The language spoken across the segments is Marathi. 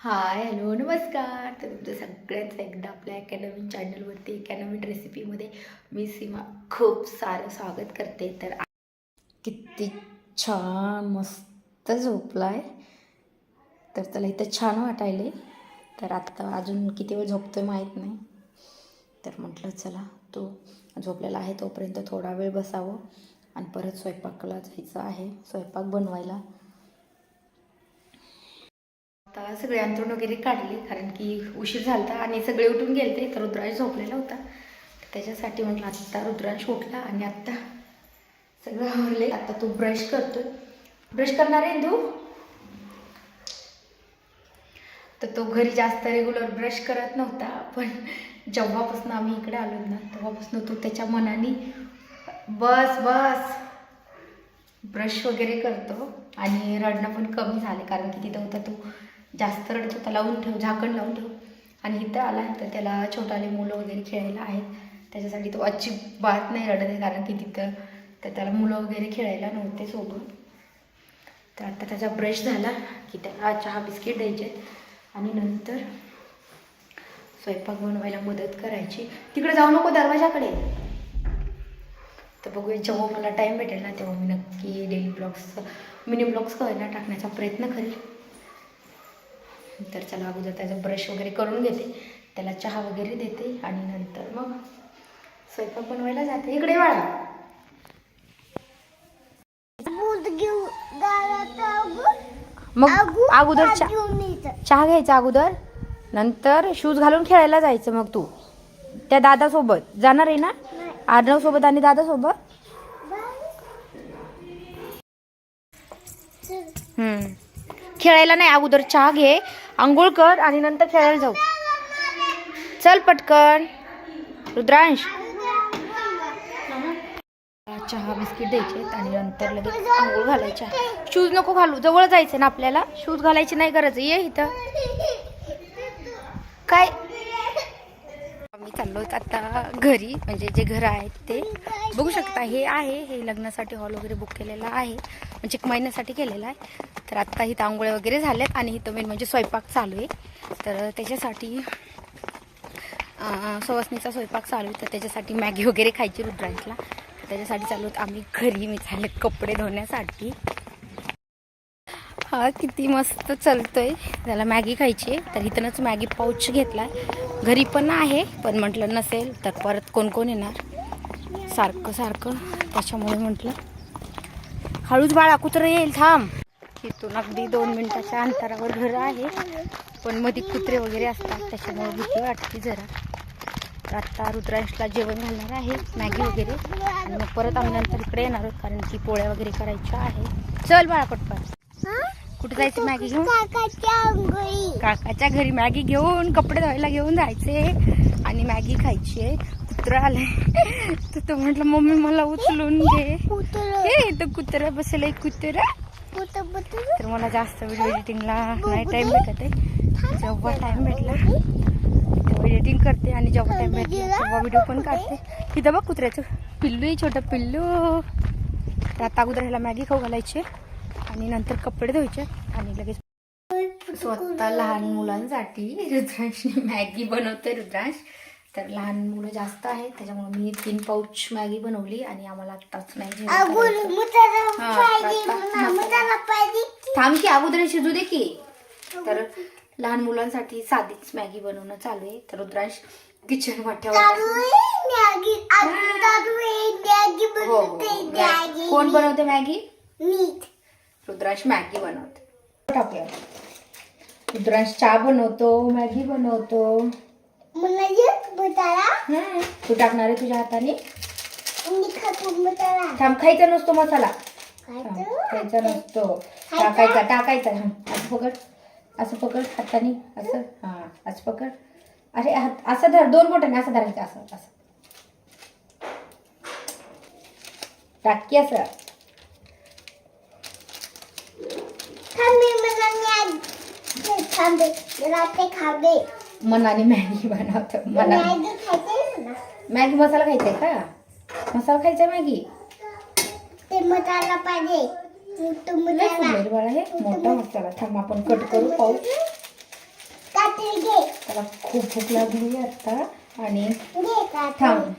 हाय हॅलो नमस्कार. तर तुमचं सगळ्यांचं एकदा आपल्या अकॅडमी चॅनलवरती एका रेसिपीमध्ये मी सीमा खूप सारं स्वागत करते. तर किती छान मस्त झोपला आहे तर त्याला इथं छान वाटायले तर आत्ता अजून किती वेळ झोपतोय माहीत नाही. तर म्हटलं चला तो झोपलेला आहे तोपर्यंत थोडा वेळ बसावं. आणि परत स्वयंपाकाला जायचं आहे स्वयंपाक बनवायला. आता सगळे अंतरून वगैरे काढले कारण की उशीर झाला आणि सगळे उठून गेले तर रुद्रांश झोपलेला होता. त्याच्यासाठी म्हटलं आत्ता रुद्रांश उठला आणि आत्ता सगळं आवरले आता तू ब्रश करतोय. ब्रश करणार आहे ना तू तर तो घरी जास्त रेग्युलर ब्रश करत नव्हता पण जेव्हापासून आम्ही इकडे आलो ना तेव्हापासून तो त्याच्या मनाने बस बस ब्रश वगैरे करतो. आणि रडणं पण कमी झाले कारण की तिथं होता तो जास्त रडतो होता लावून ठेव झाकण लावून ठेव. आणि इथं आला तर त्याला छोटाले मुलं वगैरे खेळायला आहेत. त्याच्यासाठी तो अजिबात नाही रडत आहे कारण की तिथं तर त्याला मुलं वगैरे खेळायला नव्हते सोबत. तर आता त्याचा ब्रश झाला की त्याला चहा बिस्किट द्यायचे आणि नंतर स्वयंपाक बनवायला मदत करायची. तिकडे जाऊ नको दरवाजाकडे. तर बघूया जेव्हा मला टाईम भेटेल ना तेव्हा मी नक्की डेली ब्लॉग्स मिनी ब्लॉग्स करायला टाकण्याचा प्रयत्न करेल. तर चला अगोदर त्याचा ब्रश वगैरे करून घेते. त्याला चहा वगैरे देते आणि नंतर मग स्वयंपाक बनवायला जाते. इकडे वाळा मग अगोदर चहा घ्यायचा अगोदर. नंतर शूज घालून खेळायला जायचं मग तू. त्या दादासोबत. जाणार आहे ना? आर्नव सोबत आणि दादासोबत? हम्म. खेळायला नाही अगोदर चहा घे. आंघोळ कर आणि नंतर खेळायला जाऊ. चल पटकन. रुद्रांश. चहा बिस्किट द्यायचे आणि नंतर लगेच आंघोळ घालायच्या शूज नको घालू. जवळ जायचं ना आपल्याला. शूज घालायची नाही गरज. ये इथं. काय? आम्ही चाललो आता घरी. म्हणजे जे घर आहेत ते बघू शकता. हे आहे. हे लग्नासाठी हॉल वगैरे बुक केलेला आहे. म्हणजे एक महिन्यासाठी केलेला आहे. तर आत्ता इथं आंघोळ्या वगैरे झाल्यात आणि इथं मेन म्हणजे स्वयंपाक चालू आहे. तर त्याच्यासाठी अं, सवासणीचा स्वयंपाक चालू आहे. तर त्याच्यासाठी मॅगी वगैरे खायची रुद्रांशला त्याच्यासाठी चालू आम्ही घरी मी चालले कपडे धुण्यासाठी. हा किती मस्त चालतोय. त्याला मॅगी खायची आहे. तर इथूनच मॅगी पाऊच घेतलाय. घरी पण आहे पण म्हटलं नसेल तर परत कोण कोण येणार? सारखं सारखं. त्याच्यामुळे म्हटलं हळूच बाळा कुत्रं येईल थांब. इथून अगदी दोन मिनिटाच्या अंतरावर घर आहे. पण मध्ये कुत्रे वगैरे असतात त्याच्यामुळे भीती वाटते जरा. तर आत्ता रुद्रांशला जेवण घालणार आहे मॅगी वगैरे. आणि मग परत आम्ही नंतर इकडे येणार आहोत कारण की पोळ्या वगैरे करायच्या आहे. चल बाळा पटपट. कुठे जायचं मॅगी घेऊन? काकाच्या घरी मॅगी घेऊन कपडे धुवायला घेऊन जायचे आणि मॅगी खायची आहे कुत्रा आलाय. तर तो म्हटलं मम्मी मला उचलून घे हे तर कुत्रा बसेल एक कुत्रा तर मला जास्त व्हिडिओ एडिटिंगला नाही टाइम भेटत आहे. जेव्हा टाइम भेटला तेव्हा एडिटिंग करते आणि जेव्हा टाइम भेटला तेव्हा व्हिडिओ पण काढते. इथं बघ कुत्र्याचं. पिल्लू आहे छोटं पिल्लू. तर आता अगोदर ह्याला मॅगी खाऊ घालायची आणि नंतर कपडे धुवायचे आणि लगेच स्वतः लहान मुलांसाठी रुद्रांशने मॅगी बनवते रुद्रांश. तर लहान मुलं जास्त आहेत त्याच्यामुळे मी तीन पाऊच मॅगी बनवली आणि आम्हाला आत्ताच करायचं. थांब की अगोदर शिजू दे की. तर लहान मुलांसाठी साधीच मॅगी बनवणं चालू आहे. तर रुद्रांश किचन वाट्यावर हो, हो, हो. कोण बनवते मॅगी? रुद्रांश मॅगी बनवते. रुद्रांश चहा बनवतो मॅगी बनवतो. हम्म. तू टाकणार आहे तुझ्या हाताने? थांब खायचा नसतो मसाला. थांब, खायचा नसतो. टाकायचा टाकायचा. थांब. असं पकड. असं पकड हाताने. असं. हा असं पकड. अरे हात असं धर. दोन बोटाने असं धरायचं असं असं. टाकी असं. खावे मनाने मॅगी बनवतो मना मॅगी खायचे ना मॅगी मसाला खायचा आहे का? मसाला खायचा मॅगी? ते मसाला पाहिजे. मोठा मसाला. थांब आपण कट करू पाहू. मला खूप भूक लागली आता. आणि थांब.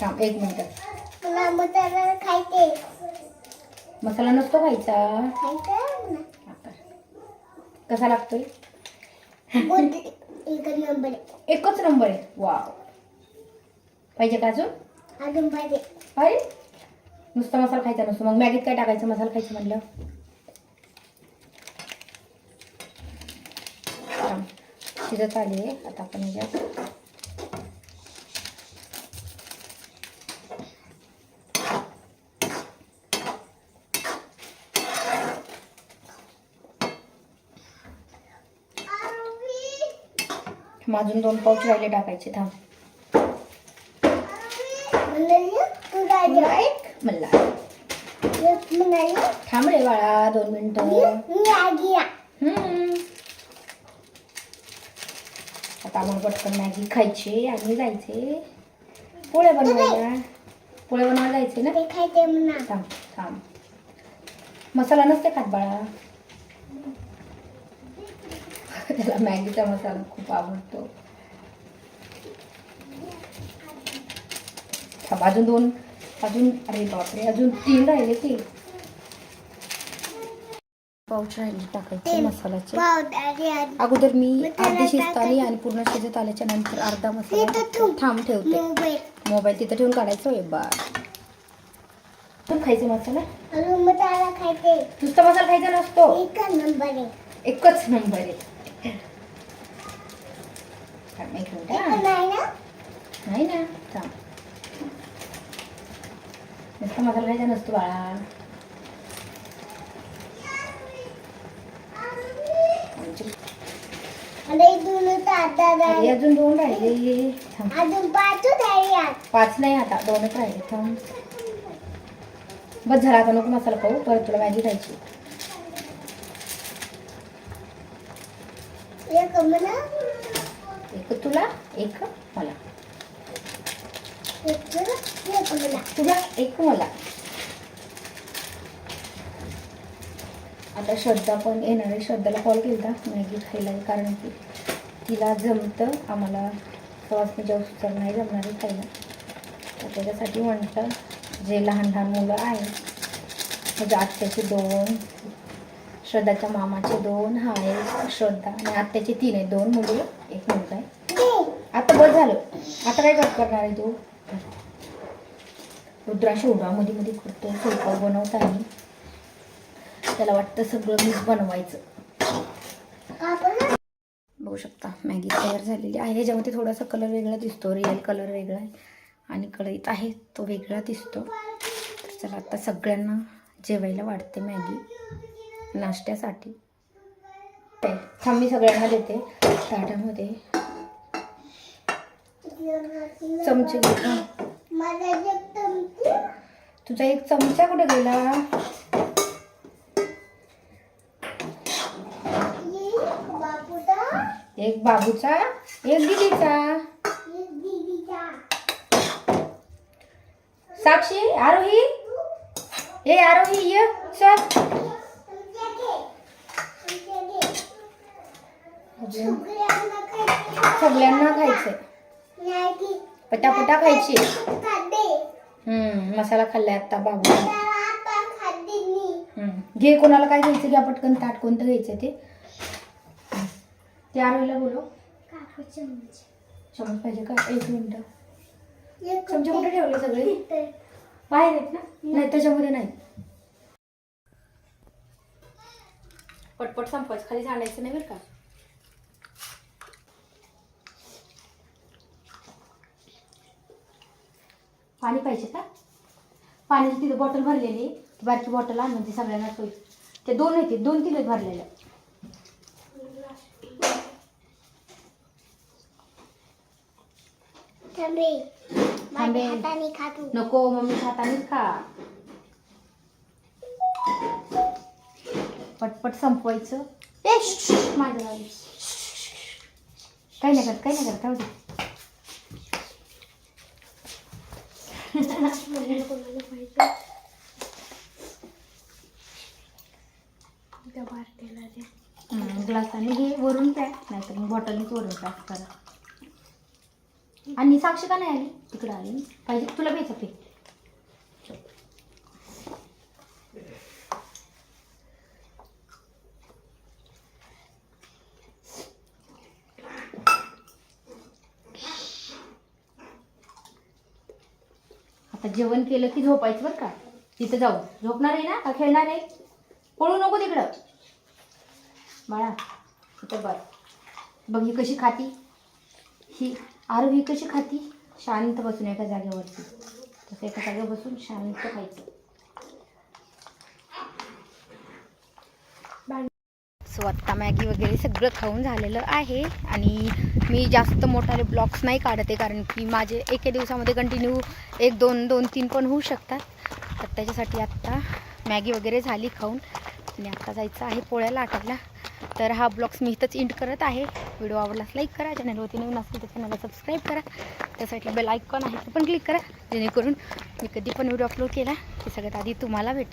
थांब एक मिनिट. मला मसाला खायचे मसाला नसतो खायचा. कसा लागतोय बोल एक नंबर आहे. एकच नंबर आहे. वाव. पाहिजे का अजून? अजून पाहिजे. अरे नुसता मसाला खायचा नसतो. मग मॅगीत काय टाकायचं? मसाला खायचं म्हणलं. थांब. शिजत आली आहे आता आपण अजून दोन पाऊच राहिले टाकायचे थांब. म्हणाली तू काय तुला एक म्हणला म्हणाली थांब रे बाळा दोन मिनिटं. आता आपण पटकन मॅगी खायची आणि जायचे. पोळे बनवायला. पोळे बनवायला जायचे ना? थांब थांब. मसाला नसते खात बाळा. त्याला मॅगीचा मसाला खूप आवडतो. थांब अजून दोन अजून अरे बापरे अजून तीन राहिले की. पाऊच राहिले टाकायचे मसाल्याचे. अगोदर मी अर्धी शिजत आली. आणि पूर्ण शिजत आल्याच्यानंतर अर्धा मसाला. थांब ठेवते. मोबाईल. तिथं ठेवून काढायचं होय बा तू खायचं मसाला? खायचे. नुसता मसाला खायचा नसतो. एक नंबर आहे. एकच नंबर आहे. थांब एक मिनिट हा. नाही ना थांब नुसता मसाला खायचा नसतो बाळा अजून दोन राहिले अजून पाच नाही आता दोनच राहिले थांब बस झाला आता नको मसाला खाऊ परत तुला मॅगी खायची. एक म्हणा एक तुला एक मला. एक तुला, एक म्हणा तुला एक मला. आता श्रद्धा पण येणार आहे. श्रद्धाला कॉल केला मॅगी खायला कारण की तिला जमतं आम्हाला. प्रवासने जेव्हा नाही जमणार आहे खायला. तर त्याच्यासाठी म्हटलं जे लहान लहान मुलं आहेत म्हणजे आत्याचे दोन श्रद्धाच्या मामाचे दोन हा आहे श्रद्धा आणि आत्याचे तीन आहे दोन मुली एक मुलगा आहे. आता बस झालं. आता काय कट करणार आहे तू? रुद्रा शेवडा मध्ये मध्ये करतो. स्वयंपाक बनवताना त्याला वाटतं सगळं मीच बनवायचं. बघू शकता मॅगी तयार झालेली आहे. ह्याच्यामध्ये थोडासा कलर वेगळा दिसतो. रिअल कलर वेगळा आहे. आणि कढईत आहे तो वेगळा दिसतो. तर चला आता सगळ्यांना जेवायला वाटते मॅगी. नाश्त्यासाठी. ते थांब मी सगळ्यांना देते ताटामध्ये. चमचे तुझा एक चमचा कुठे गेला? एक बाबूचा एक दिदीचा. साक्षी आरोही? ए आरोही ये चल तुमच्या घे तुमच्या घे अजून सगळ्यांना खायचे खायचंय. पटापटा खायची. हम्म मसाला खाल्लाय आता बाबू. आता घे कोणाला काय घ्यायचं घ्या पटकन ताट कोणतं घ्यायचं ते. त्या ते बोलो चमच पाहिजे का? एक मिनिट. चमचे कुठे ठेवले सगळे? बाहेर आहेत ना? नाही त्याच्यामध्ये नाही. पटपट संपायचं खाली सांडायचं नाही बरं का? पाणी पाहिजे का? पाण्याची तिथं बॉटल भरलेली ती बारकी बॉटल आण म्हणजे सगळ्यांना सोय. ते दोन आहेत दोन किलो भरलेल्या थांबे. नको मम्मी हातानेच खा. पटपट संपवायचं. माझ्या काही नाही करत काही नाही करत राहू दे त्या बारकेला दे ग्लासाने हे वरून प्या नाहीतर मग बॉटलनेच वरून पॅक करा. आणि साक्षी का नाही आली? तिकडं आली. पाहिजे तुला प्यायचं ते जेवण केलं की झोपायचं बरं का? तिथं जाऊ. झोपणार आहे ना? का खेळणार आहे? पळू नको तिकडं. बाळा तिथं बघ. बघ ही कशी खाती. ही आरू ही कशी खाती. शांत बसून एका जागेवरती. तसं एका जागेवर बसून शांत खायचं. सो आत्ता मॅगी वगैरे सगळं खाऊन झालेलं आहे. आणि मी जास्त मोठाले ब्लॉग्स नाही काढत आहे कारण की माझे एके दिवसामध्ये कंटिन्यू एक दोन दोन तीन पण होऊ शकतात. तर त्याच्यासाठी आत्ता मॅगी वगैरे झाली खाऊन. आणि आत्ता जायचं आहे पोळ्या लाटायला. तर हा ब्लॉग्स मी इथंच इंट करत आहे. व्हिडिओ आवडलास लाईक करा. चॅनलवरती नवीन असेल तर चॅनलला सबस्क्राईब करा. त्यासाठी बेल आयकॉन आहे ते पण क्लिक करा. जेणेकरून मी कधी पण व्हिडिओ अपलोड केला की सगळ्यात आधी तुम्हाला भेटेल.